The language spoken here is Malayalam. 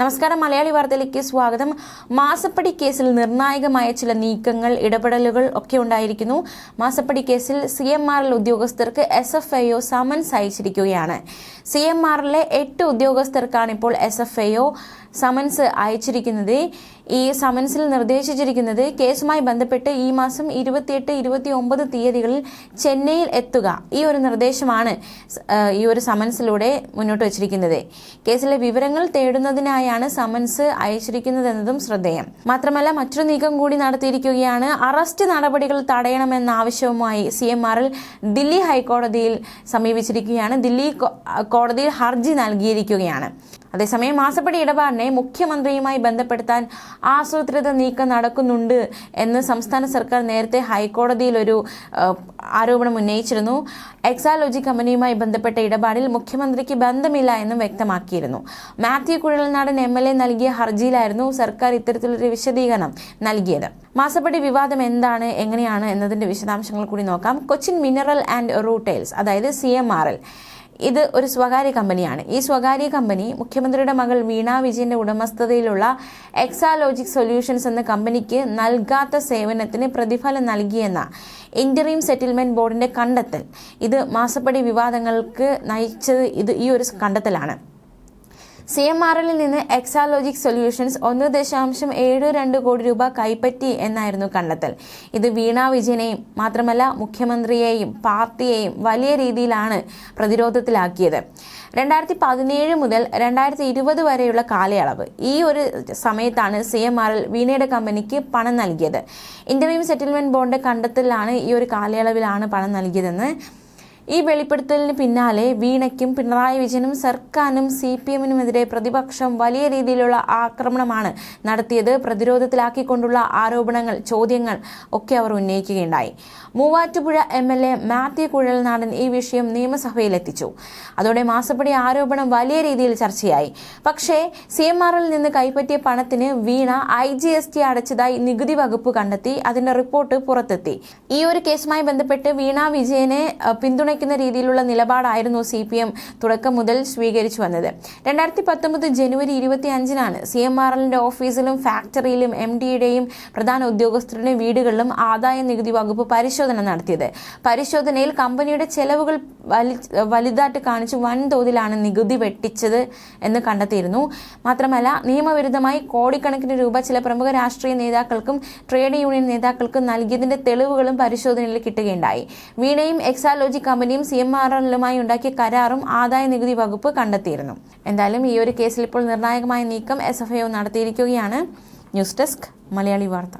നമസ്കാരം. മലയാളി വാർത്തയിലേക്ക് സ്വാഗതം. മാസപ്പടി കേസിൽ നിർണായകമായ ചില നീക്കങ്ങൾ ഇടപെടലുകൾ ഒക്കെ ഉണ്ടായിരിക്കുന്നു. മാസപ്പടി കേസിൽ സി എം ആർ എൽ ഉദ്യോഗസ്ഥർക്ക് S F I O summons അയച്ചിരിക്കുകയാണ്. C M എല്ലിലെ എട്ട് ഉദ്യോഗസ്ഥർക്കാണ് ഇപ്പോൾ S F I O summons അയച്ചിരിക്കുന്നത്. ഈ സമൻസിൽ നിർദ്ദേശിച്ചിരിക്കുന്നത് കേസുമായി ബന്ധപ്പെട്ട് ഈ മാസം ഇരുപത്തിയെട്ട് ഇരുപത്തി ഒമ്പത് തീയതികളിൽ ചെന്നൈയിൽ എത്തുക. ഈ ഒരു നിർദ്ദേശമാണ് ഈ ഒരു സമൻസിലൂടെ മുന്നോട്ട് വച്ചിരിക്കുന്നത്. കേസിലെ വിവരങ്ങൾ തേടുന്നതിനായാണ് സമൻസ് അയച്ചിരിക്കുന്നതെന്നതും ശ്രദ്ധേയം. മാത്രമല്ല മറ്റൊരു നീക്കം കൂടി നടത്തിയിരിക്കുകയാണ്. അറസ്റ്റ് നടപടികൾ തടയണമെന്ന ആവശ്യവുമായി സി എം ആറിൽ ദില്ലി ഹൈക്കോടതിയിൽ സമീപിച്ചിരിക്കുകയാണ്. ദില്ലി കോടതിയിൽ ഹർജി നൽകിയിരിക്കുകയാണ്. അതേസമയം മാസപ്പടി ഇടപാടിനെ മുഖ്യമന്ത്രിയുമായി ബന്ധപ്പെടുത്താൻ ആസൂത്രിത നീക്കം നടക്കുന്നുണ്ട് എന്ന് സംസ്ഥാന സർക്കാർ നേരത്തെ ഹൈക്കോടതിയിൽ ഒരു ആരോപണം ഉന്നയിച്ചിരുന്നു. എക്സാലോജി കമ്പനിയുമായി ബന്ധപ്പെട്ട ഇടപാടിൽ മുഖ്യമന്ത്രിക്ക് ബന്ധമില്ല എന്നും വ്യക്തമാക്കിയിരുന്നു. Mathew Kuzhalnadan M L A നൽകിയ ഹർജിയിലായിരുന്നു സർക്കാർ ഇത്തരത്തിലൊരു വിശദീകരണം നൽകിയത്. മാസപ്പടി വിവാദം എന്താണ് എങ്ങനെയാണ് എന്നതിന്റെ വിശദാംശങ്ങൾ കൂടി നോക്കാം. കൊച്ചിൻ മിനറൽ ആൻഡ് റൂട്ടൈൽസ് അതായത് സി എം ആർ എൽ. ഇത് ഒരു സ്വകാര്യ കമ്പനിയാണ്. ഈ സ്വകാര്യ കമ്പനി മുഖ്യമന്ത്രിയുടെ മകൾ വീണ വിജയന്റെ ഉടമസ്ഥതയിലുള്ള എക്സാലോജിക് സൊല്യൂഷൻസ് എന്ന കമ്പനിക്ക് നൽകാത്ത സേവനത്തിന് പ്രതിഫലം നൽകിയെന്ന ഇന്ററീം സെറ്റിൽമെന്റ് ബോർഡിന്റെ കണ്ടെത്തൽ. ഇത് മാസപ്പടി വിവാദങ്ങൾക്ക് നയിച്ചത് ഇത് ഈ ഒരു കണ്ടെത്തലാണ്. സി എം ആർ എല്ലിൽ നിന്ന് എക്സാലോജിക് സൊല്യൂഷൻസ് ഒന്ന് ദശാംശം ഏഴ് രണ്ട് കോടി രൂപ കൈപ്പറ്റി എന്നായിരുന്നു കണ്ടെത്തൽ. ഇത് വീണ വിജയനെയും മാത്രമല്ല മുഖ്യമന്ത്രിയെയും പാർട്ടിയെയും വലിയ രീതിയിലാണ് പ്രതിരോധത്തിലാക്കിയത്. രണ്ടായിരത്തി പതിനേഴ് മുതൽ രണ്ടായിരത്തി ഇരുപത് വരെയുള്ള കാലയളവ്. ഈ ഒരു സമയത്താണ് സി എം ആർ എൽ വീണയുടെ കമ്പനിക്ക് പണം നൽകിയത്. ഇന്റർവ്യൂ സെറ്റിൽമെന്റ് ബോണ്ട് കണ്ടെത്തലിലാണ് ഈ ഒരു കാലയളവിലാണ് പണം നൽകിയതെന്ന് ഈ വെളിപ്പെടുത്തലിന് പിന്നാലെ വീണയ്ക്കും പിണറായി വിജയനും സർക്കാരിനും സി പി എമ്മിനുമെതിരെ പ്രതിപക്ഷം വലിയ രീതിയിലുള്ള ആക്രമണമാണ് നടത്തിയത്. പ്രതിരോധത്തിലാക്കിക്കൊണ്ടുള്ള ആരോപണങ്ങൾ ചോദ്യങ്ങൾ ഒക്കെ അവർ ഉന്നയിക്കുകയുണ്ടായി. Muvattupuzha M L A Mathew Kuzhalnadan ഈ വിഷയം നിയമസഭയിലെത്തിച്ചു. അതോടെ മാസപ്പടി ആരോപണം വലിയ രീതിയിൽ ചർച്ചയായി. പക്ഷേ സി എം ആറിൽ നിന്ന് കൈപ്പറ്റിയ പണത്തിന് Veena I G S T അടച്ചതായി നികുതി വകുപ്പ് കണ്ടെത്തി. അതിന്റെ റിപ്പോർട്ട് പുറത്തെത്തി. ഈ ഒരു കേസുമായി ബന്ധപ്പെട്ട് വീണ വിജയനെ അഹ്, പിന്തുണയ്ക്കുന്ന രീതിയിലുള്ള നിലപാടായിരുന്നു സി പി എം തുടക്കം മുതൽ സ്വീകരിച്ചു വന്നത്. രണ്ടായിരത്തി പത്തൊമ്പത് ജനുവരി ഇരുപത്തി അഞ്ചിനാണ് സി എം ആർ എല്ലിന്റെ ഓഫീസിലും ഫാക്ടറിയിലും എം ഡിയുടെയും പ്രധാന ഉദ്യോഗസ്ഥരുടെയും വീടുകളിലും ആദായ നികുതി വകുപ്പ് പരിശോധന നടത്തിയത്. പരിശോധനയിൽ കമ്പനിയുടെ ചെലവുകൾ വലി വലുതായിട്ട് കാണിച്ച് വൻതോതിലാണ് നികുതി വെട്ടിച്ചത് എന്ന് കണ്ടെത്തിയിരുന്നു. മാത്രമല്ല നിയമവിരുദ്ധമായി കോടിക്കണക്കിന് രൂപ ചില പ്രമുഖ രാഷ്ട്രീയ നേതാക്കൾക്കും ട്രേഡ് യൂണിയൻ നേതാക്കൾക്കും നൽകിയതിന്റെ തെളിവുകളും പരിശോധനയിൽ കിട്ടുകയുണ്ടായി. വീണയും എക്സാലോജി കമ്പനിയും സി എം ആർ എല്ലുമായി ഉണ്ടാക്കിയ കരാറും ആദായ നികുതി വകുപ്പ് കണ്ടെത്തിയിരുന്നു. എന്തായാലും ഈ ഒരു കേസിൽ ഇപ്പോൾ നിർണായകമായ നീക്കം എസ് എഫ് ഐ നടത്തിയിരിക്കുകയാണ്. ന്യൂസ് ഡെസ്ക് മലയാളി വാർത്ത.